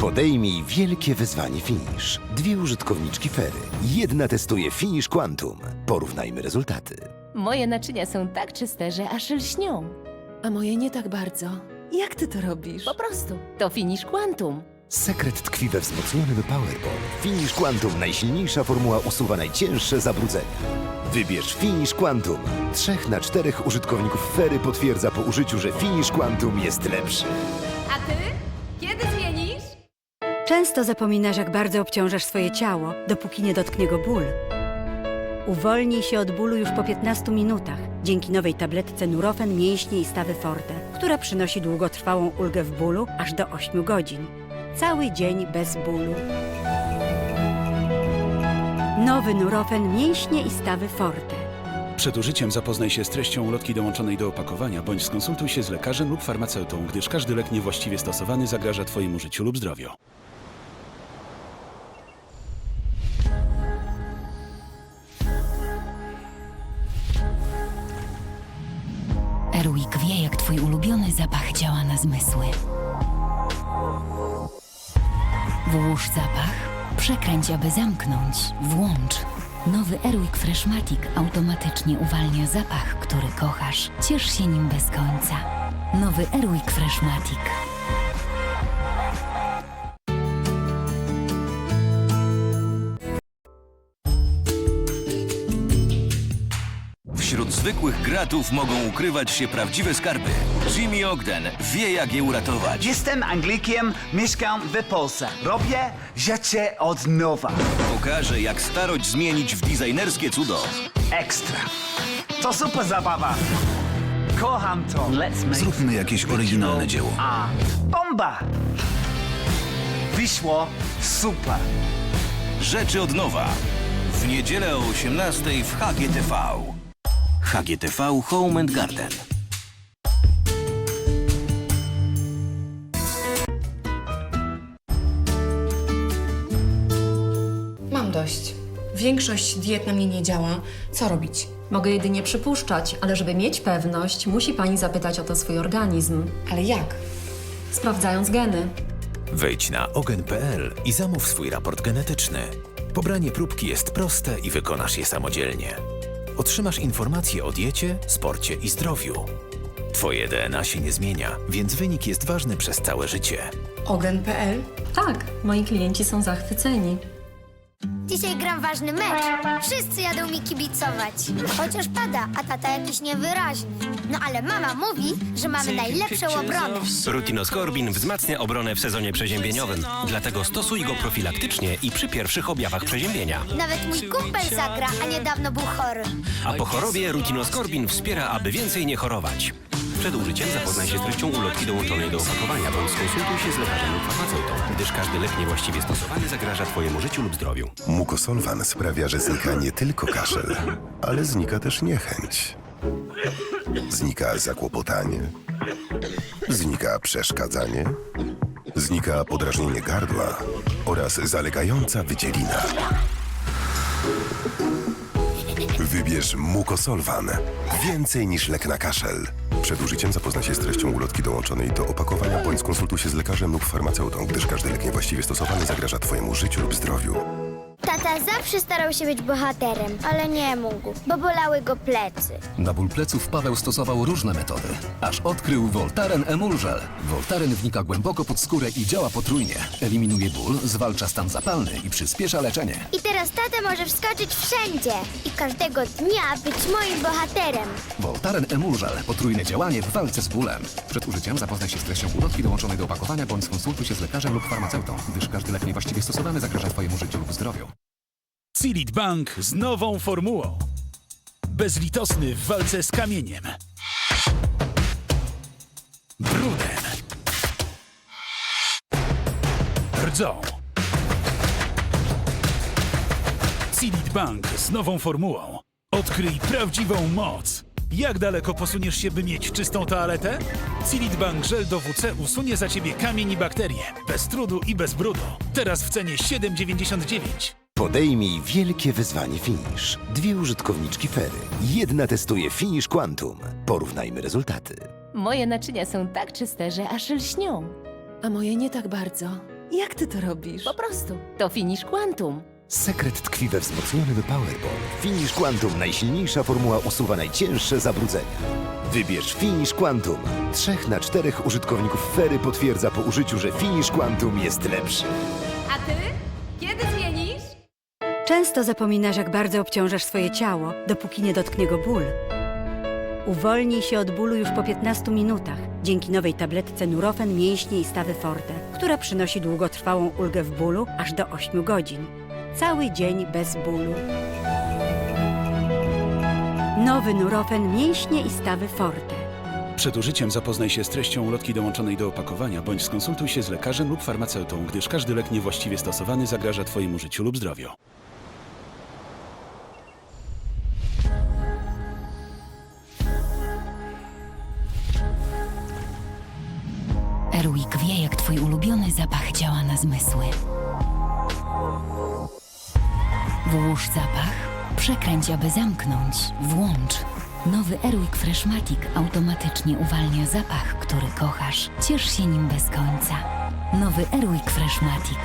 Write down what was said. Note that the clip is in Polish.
Podejmij wielkie wyzwanie Finish. Dwie użytkowniczki Fery. Jedna testuje Finish Quantum. Porównajmy rezultaty. Moje naczynia są tak czyste, że aż lśnią. A moje nie tak bardzo. Jak ty to robisz? Po prostu. To Finish Quantum. Sekret tkwi we wzmocnionym Powerball. Finish Quantum najsilniejsza formuła usuwa najcięższe zabrudzenia. Wybierz Finish Quantum. Trzech na czterech użytkowników Fery potwierdza po użyciu, że Finish Quantum jest lepszy. Często zapominasz, jak bardzo obciążasz swoje ciało, dopóki nie dotknie go ból. Uwolnij się od bólu już po 15 minutach dzięki nowej tabletce Nurofen Mięśnie i Stawy Forte, która przynosi długotrwałą ulgę w bólu aż do 8 godzin. Cały dzień bez bólu. Nowy Nurofen Mięśnie i Stawy Forte. Przed użyciem zapoznaj się z treścią ulotki dołączonej do opakowania, bądź skonsultuj się z lekarzem lub farmaceutą, gdyż każdy lek niewłaściwie stosowany zagraża Twojemu życiu lub zdrowiu. Twój ulubiony zapach działa na zmysły. Włóż zapach, przekręć, aby zamknąć, włącz. Nowy Erwik Freshmatic automatycznie uwalnia zapach, który kochasz. Ciesz się nim bez końca. Nowy Erwik Freshmatic. Wśród zwykłych gratów mogą ukrywać się prawdziwe skarby. Jimmy Ogden wie, jak je uratować. Jestem Anglikiem, mieszkam w Polsce. Robię rzeczy od nowa. Pokaże, jak starość zmienić w designerskie cudo. Ekstra. To super zabawa. Kocham to. Zróbmy jakieś oryginalne dzieło. A, bomba! Wyszło super. Rzeczy od nowa. W niedzielę o 18 w HGTV. HGTV Home and Garden. Mam dość. Większość diet na mnie nie działa. Co robić? Mogę jedynie przypuszczać, ale żeby mieć pewność, musi pani zapytać o to swój organizm, Ale jak? sprawdzając geny. Wejdź na ogen.pl i zamów swój raport genetyczny. Pobranie próbki jest proste i wykonasz je samodzielnie. Otrzymasz informacje o diecie, sporcie i zdrowiu. Twoje DNA się nie zmienia, więc wynik jest ważny przez całe życie. Ogen.pl? Tak, moi klienci są zachwyceni. Dzisiaj gram ważny mecz. Wszyscy jadą mi kibicować. Chociaż pada, a tata jakiś niewyraźny. No ale mama mówi, że mamy najlepszą obronę. Rutinoskorbin wzmacnia obronę w sezonie przeziębieniowym. Dlatego stosuj go profilaktycznie i przy pierwszych objawach przeziębienia. Nawet mój kumpel zagra, a niedawno był chory. A po chorobie Rutinoskorbin wspiera, aby więcej nie chorować. Przed użyciem zapoznaj się z treścią ulotki dołączonej do opakowania, bądź skonsultuj się z lekarzem lub farmaceutą, gdyż każdy lek niewłaściwie stosowany zagraża Twojemu życiu lub zdrowiu. Mukosolwan sprawia, że znika nie tylko kaszel, ale znika też niechęć. Znika zakłopotanie, znika przeszkadzanie, znika podrażnienie gardła oraz zalegająca wydzielina. Wybierz Mukosolwan. Więcej niż lek na kaszel. Przed użyciem zapoznaj się z treścią ulotki dołączonej do opakowania bądź skonsultuj się z lekarzem lub farmaceutą, gdyż każdy lek niewłaściwie stosowany zagraża Twojemu życiu lub zdrowiu. Tata zawsze starał się być bohaterem, ale nie mógł, bo bolały go plecy. Na ból pleców Paweł stosował różne metody, aż odkrył Voltaren Emulgel. Voltaren wnika głęboko pod skórę i działa potrójnie. Eliminuje ból, zwalcza stan zapalny i przyspiesza leczenie. I teraz tata może wskoczyć wszędzie i każdego dnia być moim bohaterem. Voltaren Emulgel. Potrójne działanie w walce z bólem. Przed użyciem zapoznaj się z treścią ulotki dołączonej do opakowania bądź skonsultuj się z lekarzem lub farmaceutą, gdyż każdy lek niewłaściwie stosowany zagraża Twojemu życiu lub zdrowiu. Cilit Bank z nową formułą. Bezlitosny w walce z kamieniem. Brudem. Rdzą. Cilit Bank z nową formułą. Odkryj prawdziwą moc. Jak daleko posuniesz się, by mieć czystą toaletę? Cilit Bank Żel do WC usunie za ciebie kamień i bakterie. Bez trudu i bez brudu. Teraz w cenie 7,99. Podejmij wielkie wyzwanie Finish. Dwie użytkowniczki Fery. Jedna testuje Finish Quantum. Porównajmy rezultaty. Moje naczynia są tak czyste, że aż lśnią. A moje nie tak bardzo. Jak ty to robisz? Po prostu. To Finish Quantum. Sekret tkwi we wzmocnionym Powerball. Finish Quantum, najsilniejsza formuła usuwa najcięższe zabrudzenia. Wybierz Finish Quantum. Trzech na czterech użytkowników Fery potwierdza po użyciu, że Finish Quantum jest lepszy. A ty? Często zapominasz, jak bardzo obciążasz swoje ciało, dopóki nie dotknie go ból. Uwolnij się od bólu już po 15 minutach dzięki nowej tabletce Nurofen Mięśnie i Stawy Forte, która przynosi długotrwałą ulgę w bólu aż do 8 godzin. Cały dzień bez bólu. Nowy Nurofen Mięśnie i Stawy Forte. Przed użyciem zapoznaj się z treścią ulotki dołączonej do opakowania, bądź skonsultuj się z lekarzem lub farmaceutą, gdyż każdy lek niewłaściwie stosowany zagraża Twojemu życiu lub zdrowiu. Twój ulubiony zapach działa na zmysły. Włóż zapach, przekręć, aby zamknąć, włącz. Nowy Airwick Freshmatic automatycznie uwalnia zapach, który kochasz. Ciesz się nim bez końca. Nowy Airwick Freshmatic.